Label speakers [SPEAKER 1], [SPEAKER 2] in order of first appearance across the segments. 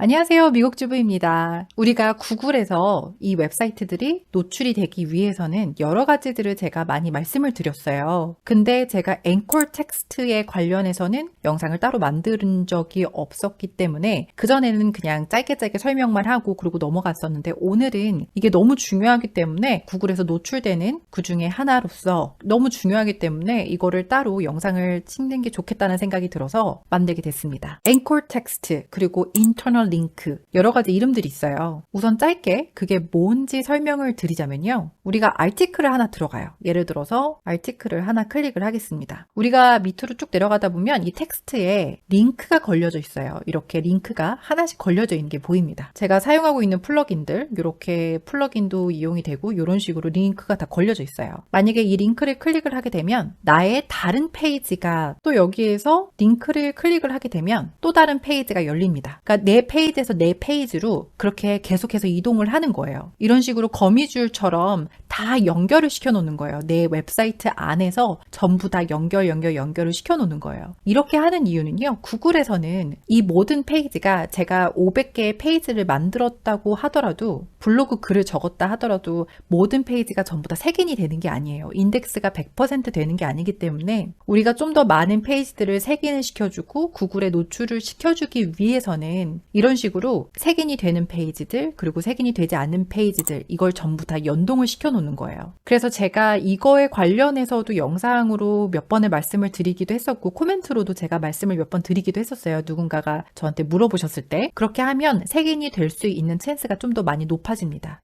[SPEAKER 1] 안녕하세요. 미국 주부입니다. 우리가 구글에서 이 웹사이트들이 노출이 되기 위해서는 여러 가지들을 제가 많이 말씀을 드렸어요. 근데 제가 앵콜 텍스트에 관련해서는 영상을 따로 만든 적이 없었기 때문에 그전에는 그냥 짧게 짧게 설명만 하고 그러고 넘어갔었는데 오늘은 이게 너무 중요하기 때문에 구글에서 노출되는 그 중에 하나로서 너무 중요하기 때문에 이거를 따로 영상을 찍는 게 좋겠다는 생각이 들어서 만들게 됐습니다. 앵콜 텍스트 그리고 인터널 링크 여러 가지 이름들이 있어요. 우선 짧게 그게 뭔지 설명을 드리자면요. 우리가 아티클을 하나 들어가요. 예를 들어서 아티클을 하나 클릭을 하겠습니다. 우리가 밑으로 쭉 내려가다 보면 이 텍스트에 링크가 걸려져 있어요. 이렇게 링크가 하나씩 걸려져 있는 게 보입니다. 제가 사용하고 있는 플러긴들 이렇게 플러긴도 이용이 되고 이런 식으로 링크가 다 걸려져 있어요. 만약에 이 링크를 클릭을 하게 되면 나의 다른 페이지가 또 여기에서 링크를 클릭을 하게 되면 또 다른 페이지가 열립니다. 그러니까 내 페이지 에서 내 페이지로 그렇게 계속해서 이동을 하는 거예요. 이런 식으로 거미줄처럼 다 연결을 시켜 놓는 거예요. 내 웹사이트 안에서 전부 다 연결, 연결, 연결을 시켜 놓는 거예요. 이렇게 하는 이유는요, 구글에서는 이 모든 페이지가 제가 500개의 페이지를 만들었다고 하더라도, 블로그 글을 적었다 하더라도 모든 페이지가 전부 다 색인이 되는 게 아니에요. 인덱스가 100% 되는 게 아니기 때문에 우리가 좀 더 많은 페이지들을 색인을 시켜주고 구글에 노출을 시켜주기 위해서는 이런 식으로 색인이 되는 페이지들, 그리고 색인이 되지 않는 페이지들, 이걸 전부 다 연동을 시켜 놓는 거예요. 그래서 제가 이거에 관련해서도 영상으로 몇 번을 말씀을 드리기도 했었고, 코멘트로도 제가 말씀을 몇 번 드리기도 했었어요. 누군가가 저한테 물어보셨을 때. 그렇게 하면 색인이 될 수 있는 찬스가 좀 더 많이 높아집니다.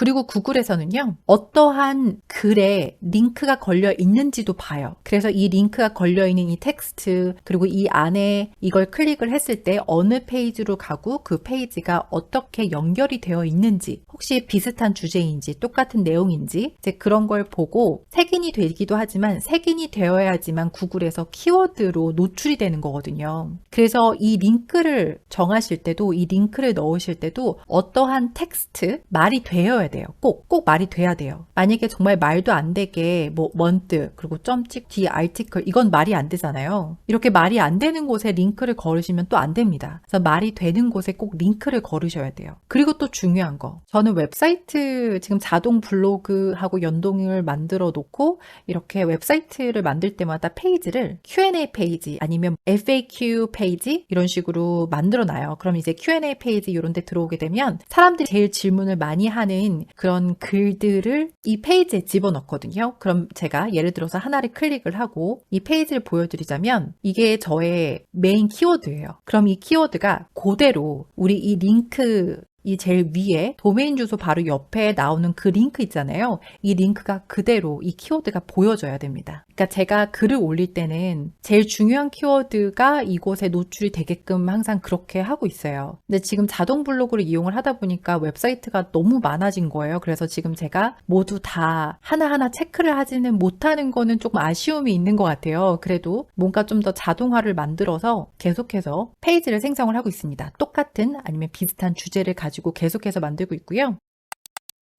[SPEAKER 1] 그리고 구글에서는요, 어떠한 글에 링크가 걸려 있는지도 봐요. 그래서 이 링크가 걸려 있는 이 텍스트, 그리고 이 안에 이걸 클릭을 했을 때 어느 페이지로 가고 그 페이지가 어떻게 연결이 되어 있는지, 혹시 비슷한 주제인지, 똑같은 내용인지, 이제 그런 걸 보고 색인이 되기도 하지만 색인이 되어야지만 구글에서 키워드로 노출이 되는 거거든요. 그래서 이 링크를 정하실 때도, 이 링크를 넣으실 때도 어떠한 텍스트, 말이 되어야 돼요. 꼭, 꼭 말이 돼야 돼요. 만약에 정말 말도 안 되게 뭐 먼트 그리고 점찍 뒤 알티클 이건 말이 안 되잖아요. 이렇게 말이 안 되는 곳에 링크를 걸으시면 또 안 됩니다. 그래서 말이 되는 곳에 꼭 링크를 걸으셔야 돼요. 그리고 또 중요한 거. 저는 웹사이트 지금 자동 블로그하고 연동을 만들어 놓고 이렇게 웹사이트를 만들 때마다 페이지를 Q&A 페이지 아니면 FAQ 페이지 이런 식으로 만들어 놔요. 그럼 이제 Q&A 페이지 이런 데 들어오게 되면 사람들이 제일 질문을 많이 하는 그런 글들을 이 페이지에 집어넣거든요. 그럼 제가 예를 들어서 하나를 클릭을 하고 이 페이지를 보여드리자면 이게 저의 메인 키워드예요. 그럼 이 키워드가 그대로 우리 이 링크 이 제일 위에 도메인 주소 바로 옆에 나오는 그 링크 있잖아요. 이 링크가 그대로 이 키워드가 보여져야 됩니다. 그러니까 제가 글을 올릴 때는 제일 중요한 키워드가 이곳에 노출이 되게끔 항상 그렇게 하고 있어요. 근데 지금 자동 블로그를 이용을 하다 보니까 웹사이트가 너무 많아진 거예요. 그래서 지금 제가 모두 다 하나하나 체크를 하지는 못하는 거는 조금 아쉬움이 있는 것 같아요. 그래도 뭔가 좀 더 자동화를 만들어서 계속해서 페이지를 생성을 하고 있습니다. 똑같은 아니면 비슷한 주제를 가지고 계속해서 만들고 있고요.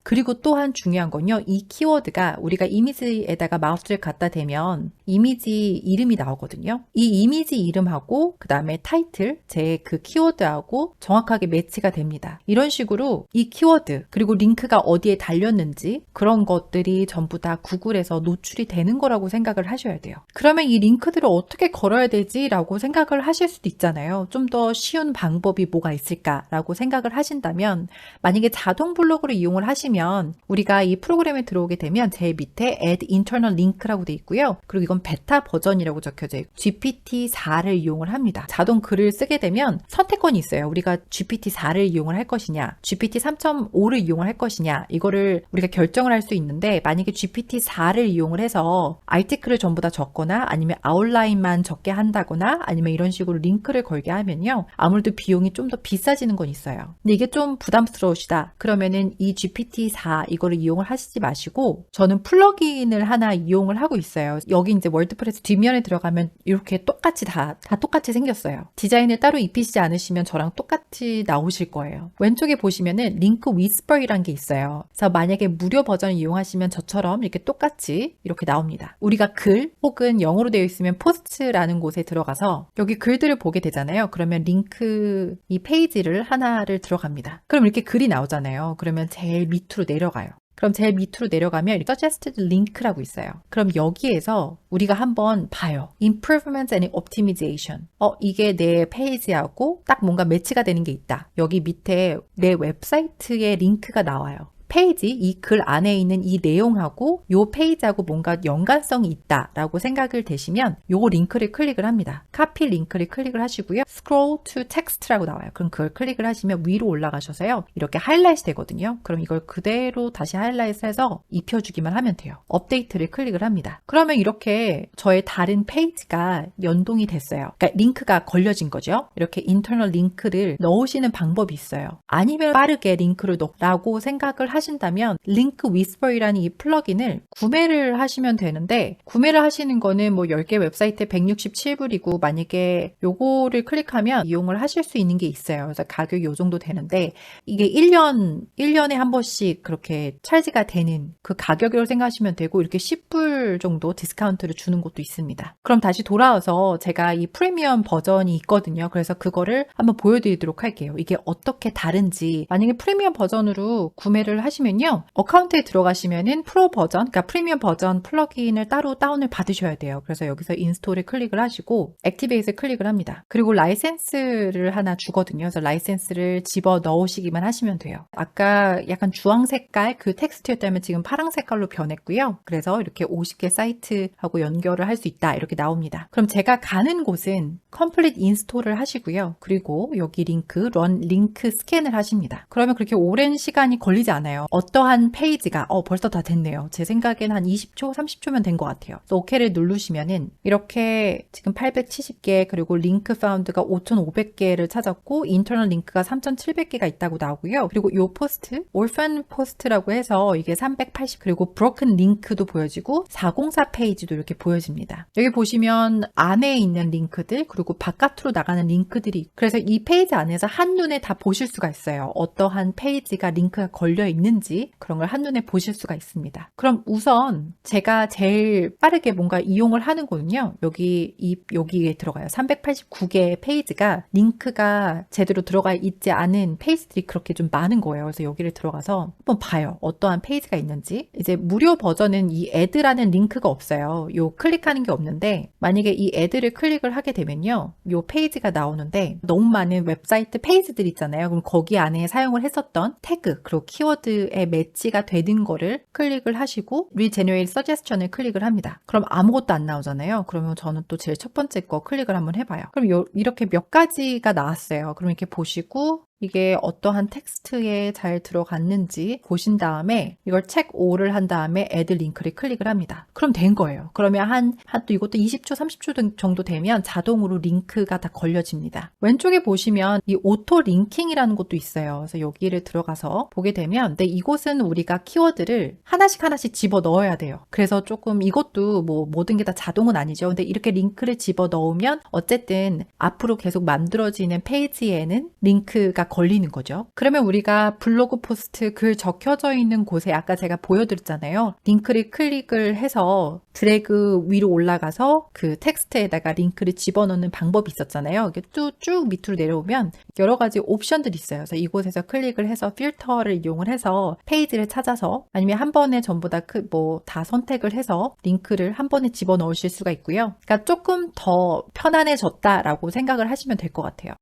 [SPEAKER 1] 그리고 또한 중요한 건요, 이 키워드가 우리가 이미지에다가 마우스를 갖다 대면 이미지 이름이 나오거든요. 이 이미지 이름하고 그 다음에 타이틀, 제 그 키워드하고 정확하게 매치가 됩니다. 이런 식으로 이 키워드, 그리고 링크가 어디에 달렸는지 그런 것들이 전부 다 구글에서 노출이 되는 거라고 생각을 하셔야 돼요. 그러면 이 링크들을 어떻게 걸어야 되지 라고 생각을 하실 수도 있잖아요. 좀 더 쉬운 방법이 뭐가 있을까라고 생각을 하신다면 만약에 자동 블로그를 이용을 하시면 하시면 우리가 이 프로그램에 들어오게 되면 제일 밑에 add internal link라고 돼 있고요. 그리고 이건 베타 버전이라고 적혀져 있고 GPT-4를 이용을 합니다. 자동 글을 쓰게 되면 선택권이 있어요. 우리가 GPT-4를 이용을 할 것이냐, GPT-3.5를 이용을 할 것이냐, 이거를 우리가 결정을 할 수 있는데 만약에 GPT-4를 이용을 해서 아티클을 전부 다 적거나 아니면 아웃라인만 적게 한다거나 아니면 이런 식으로 링크를 걸게 하면요. 아무래도 비용이 좀 더 비싸지는 건 있어요. 근데 이게 좀 부담스러우시다. 그러면은 이 GPT GPT-4 이거를 이용을 하시지 마시고 저는 플러그인을 하나 이용을 하고 있어요. 여기 이제 월드프레스 뒷면에 들어가면 이렇게 똑같이 다, 다 똑같이 생겼어요. 디자인을 따로 입히시지 않으시면 저랑 똑같이 나오실 거예요. 왼쪽에 보시면은 링크 위스퍼이란 게 있어요. 그래서 만약에 무료 버전을 이용하시면 저처럼 이렇게 똑같이 이렇게 나옵니다. 우리가 글 혹은 영어로 되어 있으면 포스트라는 곳에 들어가서 여기 글들을 보게 되잖아요. 그러면 링크 이 페이지를 하나를 들어갑니다. 그럼 이렇게 글이 나오잖아요. 그러면 제일 밑 으로 내려가요. 그럼 제일 밑으로 내려가면 suggested link라고 있어요. 그럼 여기에서 우리가 한번 봐요. improvement and optimization. 어, 이게 내 페이지하고 딱 뭔가 매치가 되는 게 있다. 여기 밑에 내 웹사이트의 링크가 나와요. 페이지, 이 글 안에 있는 이 내용하고 요 페이지하고 뭔가 연관성이 있다라고 생각을 되시면 요 링크를 클릭을 합니다. 카피 링크를 클릭을 하시고요. scroll to text라고 나와요. 그럼 그걸 클릭을 하시면 위로 올라가셔서요. 이렇게 하이라이트 되거든요. 그럼 이걸 그대로 다시 하이라이트 해서 입혀주기만 하면 돼요. 업데이트를 클릭을 합니다. 그러면 이렇게 저의 다른 페이지가 연동이 됐어요. 그러니까 링크가 걸려진 거죠. 이렇게 인터널 링크를 넣으시는 방법이 있어요. 아니면 빠르게 링크를 넣라고 생각을 하신다면 링크 위스퍼이라는 이 플러긴을 구매를 하시면 되는데 구매를 하시는 거는 뭐 10개 웹사이트에 167불이고 만약에 요거를 클릭하면 이용을 하실 수 있는 게 있어요. 그래서 가격이 요 정도 되는데 이게 1년 1년에 한 번씩 그렇게 찰지가 되는 그 가격으로 생각하시면 되고 이렇게 10불 정도 디스카운트를 주는 곳도 있습니다. 그럼 다시 돌아와서 제가 이 프리미엄 버전이 있거든요. 그래서 그거를 한번 보여드리도록 할게요. 이게 어떻게 다른지 만약에 프리미엄 버전으로 구매를 하시 면요. 어카운트에 들어가시면은 프로 버전, 그러니까 프리미엄 버전 플러그인을 따로 다운을 받으셔야 돼요. 그래서 여기서 인스톨을 클릭을 하시고 액티베이트를 클릭을 합니다. 그리고 라이센스를 하나 주거든요. 그래서 라이센스를 집어 넣으시기만 하시면 돼요. 아까 약간 주황 색깔 그 텍스트였다면 지금 파랑 색깔로 변했고요. 그래서 이렇게 50개 사이트하고 연결을 할 수 있다 이렇게 나옵니다. 그럼 제가 가는 곳은 컴플릿 인스톨을 하시고요. 그리고 여기 링크 런 링크 스캔을 하십니다. 그러면 그렇게 오랜 시간이 걸리지 않아요. 어떠한 페이지가 어 벌써 다 됐네요. 제 생각엔 한 20초, 30초면 된 것 같아요. 그래서 OK를 누르시면은 이렇게 지금 870개 그리고 링크 파운드가 5,500개를 찾았고 인터널 링크가 3,700개가 있다고 나오고요. 그리고 요 포스트 올펀 포스트라고 해서 이게 380 그리고 브로큰 링크도 보여지고 404 페이지도 이렇게 보여집니다. 여기 보시면 안에 있는 링크들 그리고 바깥으로 나가는 링크들이 그래서 이 페이지 안에서 한눈에 다 보실 수가 있어요. 어떠한 페이지가 링크가 걸려 있는 지 그런 걸 한눈에 보실 수가 있습니다. 그럼 우선 제가 제일 빠르게 뭔가 이용을 하는 거는요. 여기 이 여기에 들어가요. 389개의 페이지가 링크가 제대로 들어가 있지 않은 페이지들이 그렇게 좀 많은 거예요. 그래서 여기를 들어가서 한번 봐요. 어떠한 페이지가 있는지. 이제 무료 버전은 이 애드라는 링크가 없어요. 요 클릭하는 게 없는데 만약에 이 애드를 클릭을 하게 되면요. 요 페이지가 나오는데 너무 많은 웹사이트 페이지들 있잖아요. 그럼 거기 안에 사용을 했었던 태그 그리고 키워드 에 매치가 되는 거를 클릭을 하시고 Regenerate Suggestion을 클릭을 합니다. 그럼 아무것도 안 나오잖아요. 그러면 저는 또 제일 첫 번째 거 클릭을 한번 해봐요. 그럼 요, 이렇게 몇 가지가 나왔어요. 그럼 이렇게 보시고 이게 어떠한 텍스트에 잘 들어갔는지 보신 다음에 이걸 책 5를 한 다음에 애드 링크를 클릭을 합니다. 그럼 된 거예요. 그러면 한, 한 또 이것도 20초, 30초 정도 되면 자동으로 링크가 다 걸려집니다. 왼쪽에 보시면 이 오토 링킹이라는 것도 있어요. 그래서 여기를 들어가서 보게 되면 근데 이곳은 우리가 키워드를 하나씩 하나씩 집어 넣어야 돼요. 그래서 조금 이것도 뭐 모든 게 다 자동은 아니죠. 근데 이렇게 링크를 집어 넣으면 어쨌든 앞으로 계속 만들어지는 페이지에는 링크가 걸리는 거죠. 그러면 우리가 블로그 포스트 글 적혀져 있는 곳에 아까 제가 보여드렸잖아요. 링크를 클릭을 해서 드래그 위로 올라가서 그 텍스트에다가 링크를 집어넣는 방법이 있었잖아요. 이게 쭉 밑으로 내려오면 여러 가지 옵션들이 있어요. 그래서 이곳에서 클릭을 해서 필터를 이용을 해서 페이지를 찾아서 아니면 한 번에 전부 다 뭐 다 선택을 해서 링크를 한 번에 집어넣으실 수가 있고요. 그러니까 조금 더 편안해졌다라고 생각을 하시면 될 것 같아요.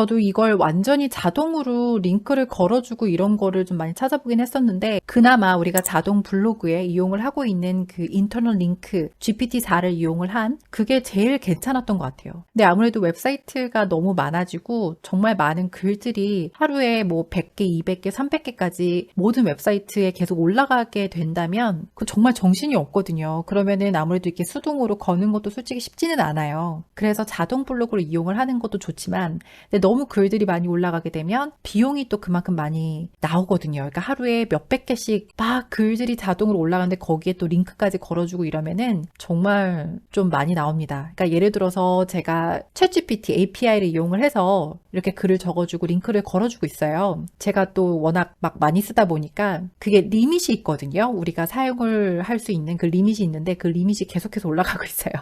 [SPEAKER 1] 저도 이걸 완전히 자동으로 링크를 걸어주고 이런 거를 좀 많이 찾아보긴 했었는데 그나마 우리가 자동 블로그에 이용을 하고 있는 그 인터널 링크 GPT-4를 이용을 한 그게 제일 괜찮았던 것 같아요. 근데 아무래도 웹사이트가 너무 많아지고 정말 많은 글들이 하루에 뭐 100개, 200개, 300개까지 모든 웹사이트에 계속 올라가게 된다면 그 정말 정신이 없거든요. 그러면은 아무래도 이렇게 수동으로 거는 것도 솔직히 쉽지는 않아요. 그래서 자동 블로그를 이용을 하는 것도 좋지만 근데 너무 글들이 많이 올라가게 되면 비용이 또 그만큼 많이 나오거든요. 그러니까 하루에 몇백 개씩 막 글들이 자동으로 올라가는데 거기에 또 링크까지 걸어주고 이러면은 정말 좀 많이 나옵니다. 그러니까 예를 들어서 제가 챗GPT API를 이용을 해서 이렇게 글을 적어주고 링크를 걸어주고 있어요. 제가 또 워낙 막 많이 쓰다 보니까 그게 리밋이 있거든요. 우리가 사용을 할 수 있는 그 리밋이 있는데 그 리밋이 계속해서 올라가고 있어요.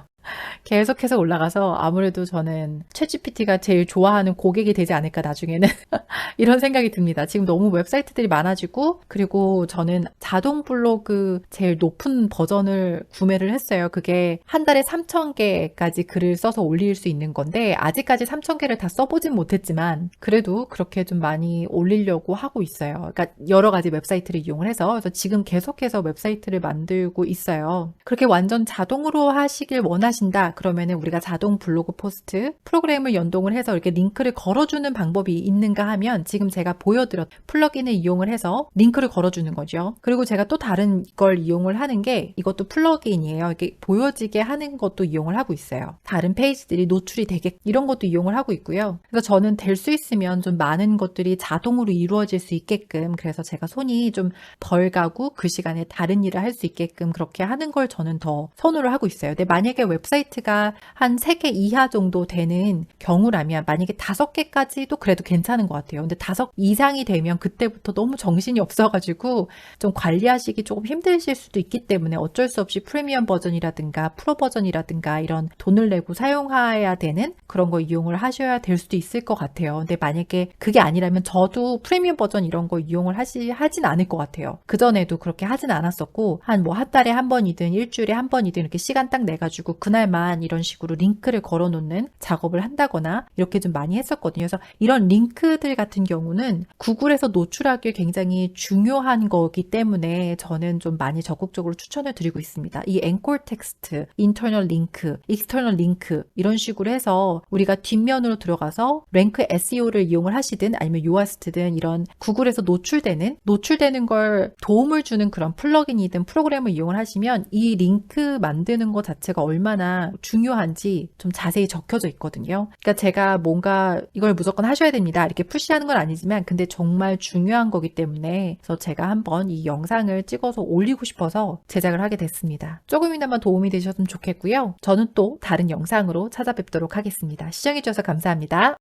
[SPEAKER 1] 계속해서 올라가서 아무래도 저는 챗GPT가 제일 좋아하는 고객이 되지 않을까 나중에는 이런 생각이 듭니다. 지금 너무 웹사이트들이 많아지고 그리고 저는 자동 블로그 제일 높은 버전을 구매를 했어요. 그게 한 달에 3,000개까지 글을 써서 올릴 수 있는 건데 아직까지 3,000개를 다 써보진 못했지만 그래도 그렇게 좀 많이 올리려고 하고 있어요. 그러니까 여러 가지 웹사이트를 이용을 해서 그래서 지금 계속해서 웹사이트를 만들고 있어요. 그렇게 완전 자동으로 하시길 원하 신다 그러면은 우리가 자동 블로그 포스트 프로그램을 연동을 해서 이렇게 링크를 걸어주는 방법이 있는가 하면 지금 제가 보여드렸 플러긴을 이용을 해서 링크를 걸어주는 거죠. 그리고 제가 또 다른 걸 이용을 하는 게 이것도 플러긴이에요. 이렇게 보여지게 하는 것도 이용을 하고 있어요. 다른 페이지들이 노출이 되게 이런 것도 이용을 하고 있고요. 그래서 저는 될 수 있으면 좀 많은 것들이 자동으로 이루어질 수 있게끔 그래서 제가 손이 좀 덜 가고 그 시간에 다른 일을 할 수 있게끔 그렇게 하는 걸 저는 더 선호를 하고 있어요. 근데 만약에 웹 사이트가 한 3개 이하 정도 되는 경우라면 만약에 5개까지도 그래도 괜찮은 것 같아요. 근데 5 이상이 되면 그때부터 너무 정신이 없어가지고 좀 관리하시기 조금 힘드실 수도 있기 때문에 어쩔 수 없이 프리미엄 버전이라든가 프로 버전이라든가 이런 돈을 내고 사용해야 되는 그런 거 이용을 하셔야 될 수도 있을 것 같아요. 근데 만약에 그게 아니라면 저도 프리미엄 버전 이런 거 이용을 하시, 하진 않을 것 같아요. 그전에도 그렇게 하진 않았었고 한 뭐 한 달에 한 번이든 일주일에 한 번이든 이렇게 시간 딱 내가지고 그날 만 이런 식으로 링크를 걸어 놓는 작업을 한다거나 이렇게 좀 많이 했었거든요. 그래서 이런 링크들 같은 경우는 구글에서 노출하기 굉장히 중요한 거기 때문에 저는 좀 많이 적극적으로 추천을 드리고 있습니다. 이 앵콜 텍스트, 인터널 링크, 익스터널 링크 이런 식으로 해서 우리가 뒷면으로 들어가서 랭크 SEO를 이용을 하시든 아니면 요아스트든 이런 구글에서 노출되는 노출되는 걸 도움을 주는 그런 플러긴이든 프로그램을 이용을 하시면 이 링크 만드는 것 자체가 얼마나 중요한지 좀 자세히 적혀져 있거든요. 그러니까 제가 뭔가 이걸 무조건 하셔야 됩니다. 이렇게 푸시하는 건 아니지만 근데 정말 중요한 거기 때문에 그래서 제가 한번 이 영상을 찍어서 올리고 싶어서 제작을 하게 됐습니다. 조금이나마 도움이 되셨으면 좋겠고요. 저는 또 다른 영상으로 찾아뵙도록 하겠습니다. 시청해주셔서 감사합니다.